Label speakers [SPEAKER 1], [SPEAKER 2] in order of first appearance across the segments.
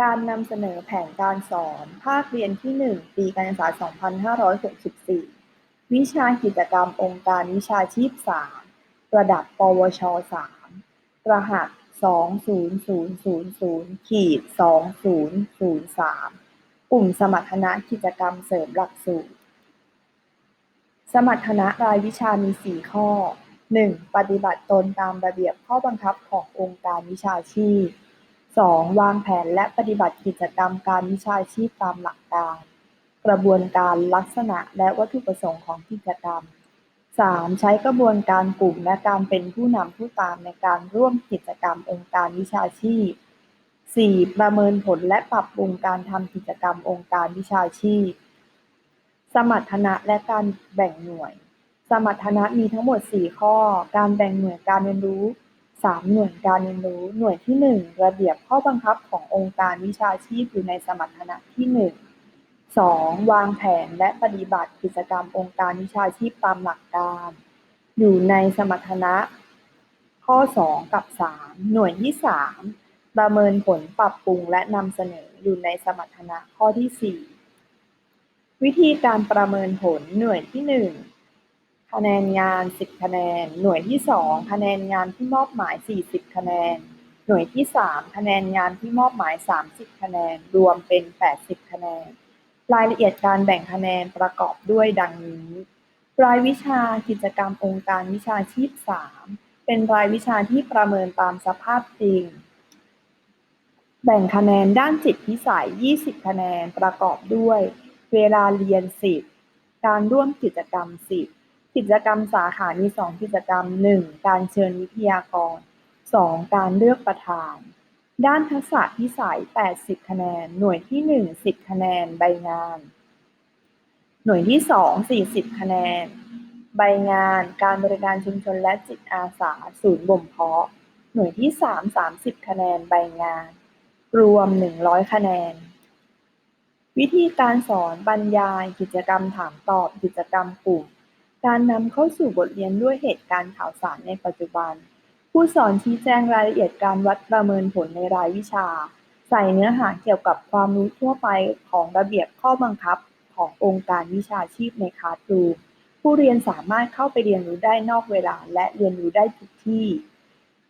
[SPEAKER 1] การนำเสนอแผนการสอน ภาคเรียนที่ 1 ปีการศึกษา 2564 วิชากิจกรรมองค์การวิชาชีพ 3 ระดับ ปวช 3 รหัส 20000ขีด2003 กลุ่มสมรรถนะกิจกรรมเสริมหลักสูตร สมรรถนะรายวิชามี 4 ข้อ 1. ปฏิบัติตนตามระเบียบข้อบังคับขององค์การวิชาชีพ 2. วางแผนและปฏิบัติกิจกรรมการวิชาชีพตามหลักการ กระบวนการลักษณะและวัตถุประสงค์ของกิจกรรม 3. ใช้กระบวนการกลุ่มและการเป็นผู้นำผู้ตามในการร่วมกิจกรรมองค์การวิชาชีพ 4. ประเมินผลและปรับปรุงการทำกิจกรรมองค์การวิชาชีพ สมรรถนะและการแบ่งหน่วย สมรรถนะมีทั้งหมด 4 ข้อ การแบ่งหน่วยการเรียนรู้ 3. หน่วยการเรียนรู้ หน่วยที่1ระเบียบข้อบังคับขององค์การวิชาชีพอยู่ในสมรรถนะที่1 2. วางแผนและปฏิบัติกิจกรรมองค์การวิชาชีพตามหลักการ อยู่ในสมรรถนะ ข้อ 2 กับ 3 หน่วยที่ 3 ประเมินผลปรับปรุงและนำเสนออยู่ในสมรรถนะข้อที่ 4 วิธีการประเมินผลหน่วยที่ 1 คะแนนงาน 10 คะแนน หน่วยที่ 2 คะแนนงานที่มอบหมาย 40 คะแนน หน่วยที่ 3 คะแนนงานที่มอบหมาย 30 คะแนน รวมเป็น 80 คะแนน รายละเอียดการแบ่งคะแนนประกอบด้วยดังนี้ รายวิชากิจกรรมองค์การวิชาชีพ 3 เป็นรายวิชาที่ประเมินตามสภาพจริง แบ่งคะแนนด้านจิตพิสัย 20 คะแนน ประกอบด้วย เวลาเรียน 10 การร่วมกิจกรรม 10 กิจกรรมสาขา มี 2 กิจกรรม 1. การเชิญวิทยากร 2. การเลือกประธาน ด้านทักษะพิสัย 80 คะแนน หน่วยที่ 1 10 คะแนน ใบงาน หน่วยที่ 2 40 คะแนน ใบงาน การบริการชุมชนและจิตอาสา ศูนย์บ่มเพาะ หน่วยที่ 3 30 คะแนน ใบงาน รวม 100 คะแนนวิธีการสอนบรรยาย กิจกรรมถามตอบ กิจกรรมกลุ่ม การนำเข้าสู่บทเรียนด้วยเหตุการณ์ข่าวสารในปัจจุบัน ผู้สอนชี้แจงรายละเอียดการวัดประเมินผลในรายวิชา ใส่เนื้อหาเกี่ยวกับความรู้ทั่วไปของระเบียบข้อบังคับขององค์การวิชาชีพในคลาสรูมผู้เรียนสามารถเข้าไปเรียนรู้ได้นอกเวลาและเรียนรู้ได้ทุกที่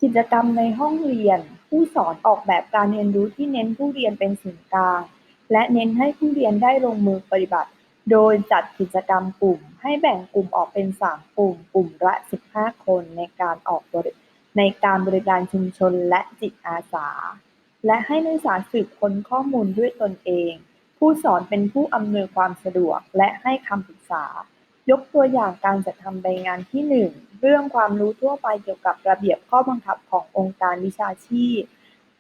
[SPEAKER 1] กิจกรรมในห้องเรียน ผู้สอนออกแบบการเรียนรู้ที่เน้นผู้เรียนเป็นศูนย์กลาง และเน้นให้ผู้เรียนได้ลงมือปฏิบัติ โดยจัดกิจกรรมกลุ่ม ให้แบ่งกลุ่มออกเป็น 3 กลุ่ม กลุ่มละ 15 คนในการออกบริในการบริการชุมชนและจิตอาสา และให้นักศึกษาสืบค้นข้อมูลด้วยตนเอง ผู้สอนเป็นผู้อำนวยความสะดวกและให้คำปรึกษา ยกตัวอย่างการจัดทำใบงานที่ 1 เรื่องความรู้ทั่วไปเกี่ยวกับระเบียบข้อบังคับขององค์การวิชาชีพ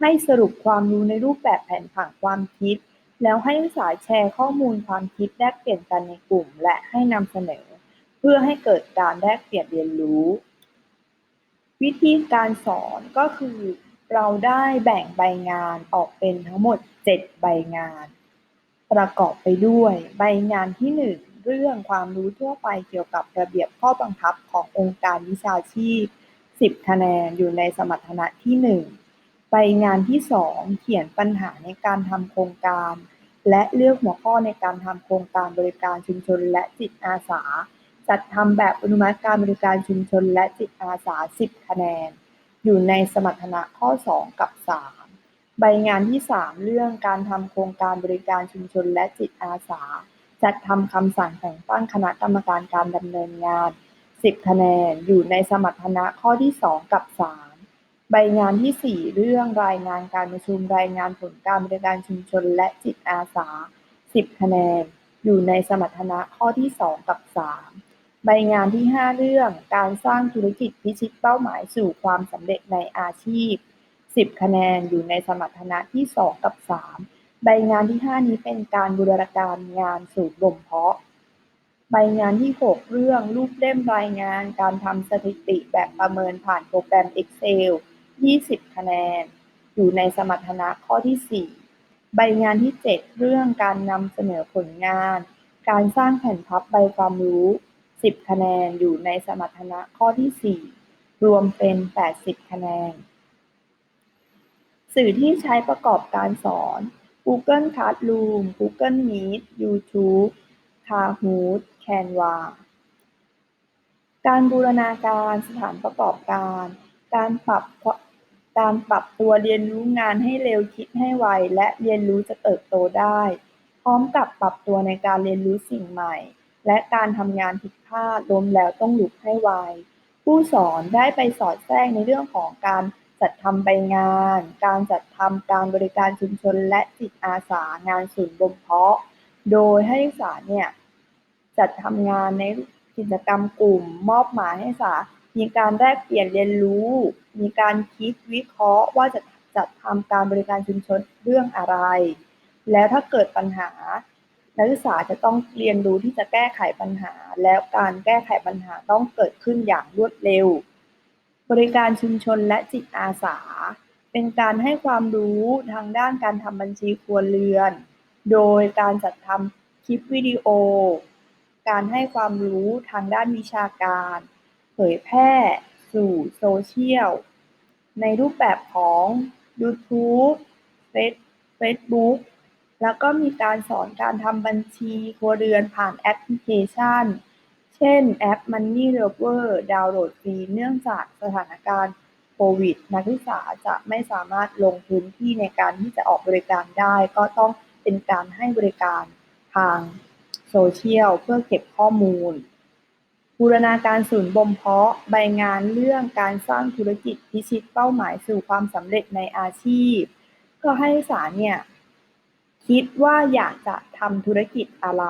[SPEAKER 1] ให้สรุปความรู้ในรูปแบบแผนผังความคิด แล้วให้นักศึกษาแชร์ข้อมูลความคิดแลกเปลี่ยนกันในกลุ่ม และให้นำเสนอ เพื่อให้เกิดการแลกเปลี่ยนเรียนรู้ วิธีการสอนก็คือเราได้แบ่งใบงานออกเป็นทั้งหมด 7 ใบงาน ประกอบไปด้วย ใบงานที่ 1 เรื่องความรู้ทั่วไปเกี่ยวกับระเบียบข้อบังคับขององค์การวิชาชีพ 10 คะแนนอยู่ในสมรรถนะที่ 1 ใบงานที่ 2 เขียนปัญหาในการทำโครงการ และเลือกหัวข้อในการทำโครงการบริการชุมชนและจิตอาสา จัดทำแบบอนุมัติการบริการชุมชนและจิตอาสา 10 คะแนน อยู่ในสมรรถนะข้อ 2 กับ 3 ใบงานที่ 3 เรื่องการทำโครงการบริการชุมชนและจิตอาสา จัดทำคำสั่งแต่งตั้งคณะกรรมการการดำเนินงาน 10 คะแนน อยู่ในสมรรถนะข้อที่ 2 กับ 3 ใบงานที่ 4 เรื่องรายงานการประชุมรายงานผลการบริการชุมชนและจิตอาสา 10 คะแนน อยู่ในสมรรถนะข้อที่ 2 กับ 3 ใบงานที่ 5 เรื่องการสร้างธุรกิจพิชิตเป้าหมายสู่ความสำเร็จในอาชีพ 10 คะแนน อยู่ในสมรรถนะที่ 2 กับ 3 ใบงานที่ 5 นี้เป็นการบูรณาการงานศูนย์บ่มเพาะ ใบงานที่ 6 เรื่องรูปเล่มรายงานการทำสถิติแบบประเมินผ่านโปรแกรม Excel 20 คะแนน อยู่ในสมรรถนะข้อที่ 4 ใบงานที่ 7 เรื่องการนำเสนอผลงาน การสร้างแผ่นพับใบความรู้ 10 คะแนน อยู่ในสมรรถนะข้อที่ 4 รวมเป็น 80 คะแนน สื่อที่ใช้ประกอบการสอน Google Classroom Google Meet YouTube Kahoot Canva การบูรณาการสถานประกอบการ การปรับ การปรับตัวเรียนรู้งานให้เร็วคิดให้ไว และเรียนรู้จะเติบโตได้ พร้อมกับปรับตัวในการเรียนรู้สิ่งใหม่ และการทำงานผิดพลาดล้มแล้วต้องหลุกให้ไว ผู้สอนได้ไปสอดแทรกในเรื่องของการจัดทำใบงาน การจัดทำการบริการชุมชนและจิตอาสางานศูนย์บ่มเพาะ โดยให้นักศึกษาเนี่ยจัดทำงานในกิจกรรมกลุ่ม มอบหมายให้ศึกษา มีการแลกเปลี่ยนเรียนรู้ มีการคิดวิเคราะห์ว่าจะจัดทำการบริการชุมชนเรื่องอะไร แล้วถ้าเกิดปัญหา นักศึกษาจะต้องเรียนรู้ที่จะแก้ไขปัญหา แล้วการแก้ไขปัญหาต้องเกิดขึ้นอย่างรวดเร็ว บริการชุมชนและจิตอาสา เป็นการให้ความรู้ทางด้านการทำบัญชีครัวเรือน โดยการจัดทำคลิปวิดีโอ การให้ความรู้ทางด้านวิชาการ เผยแพร่สู่โซเชียล ในรูปแบบของ YouTube เฟซบุ๊กแล้วก็มีการสอนการทำบัญชีครัวเรือนผ่านแอปพลิเคชัน เช่นแอป Money Lover ดาวน์โหลดฟรีเนื่องจากสถานการณ์โควิด นักศึกษาจะไม่สามารถลงพื้นที่ในการที่จะออกบริการได้ ก็ต้องเป็นการให้บริการทางโซเชียลเพื่อเก็บข้อมูล บูรณาการศูนย์บ่มเพาะใบงานเรื่องการสร้างธุรกิจพิชิตเป้าหมายสู่ความสำเร็จในอาชีพ ก็ให้สารเนี่ยคิดว่าอยากจะทำธุรกิจอะไร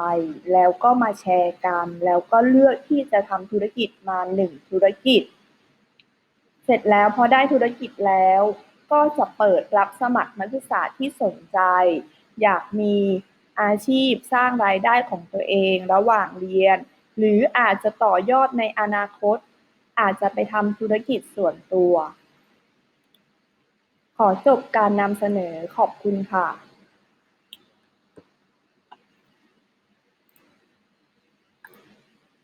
[SPEAKER 1] แล้วก็มาแชร์กันแล้วก็เลือกที่จะทำธุรกิจมาหนึ่งธุรกิจ เสร็จแล้วพอได้ธุรกิจแล้ว ก็จะเปิดรับสมัครนักศึกษาที่สนใจ อยากมีอาชีพสร้างรายได้ของตัวเองระหว่างเรียน หรืออาจจะต่อยอดในอนาคต อาจจะไปทำธุรกิจส่วนตัว ขอจบการนำเสนอขอบคุณค่ะ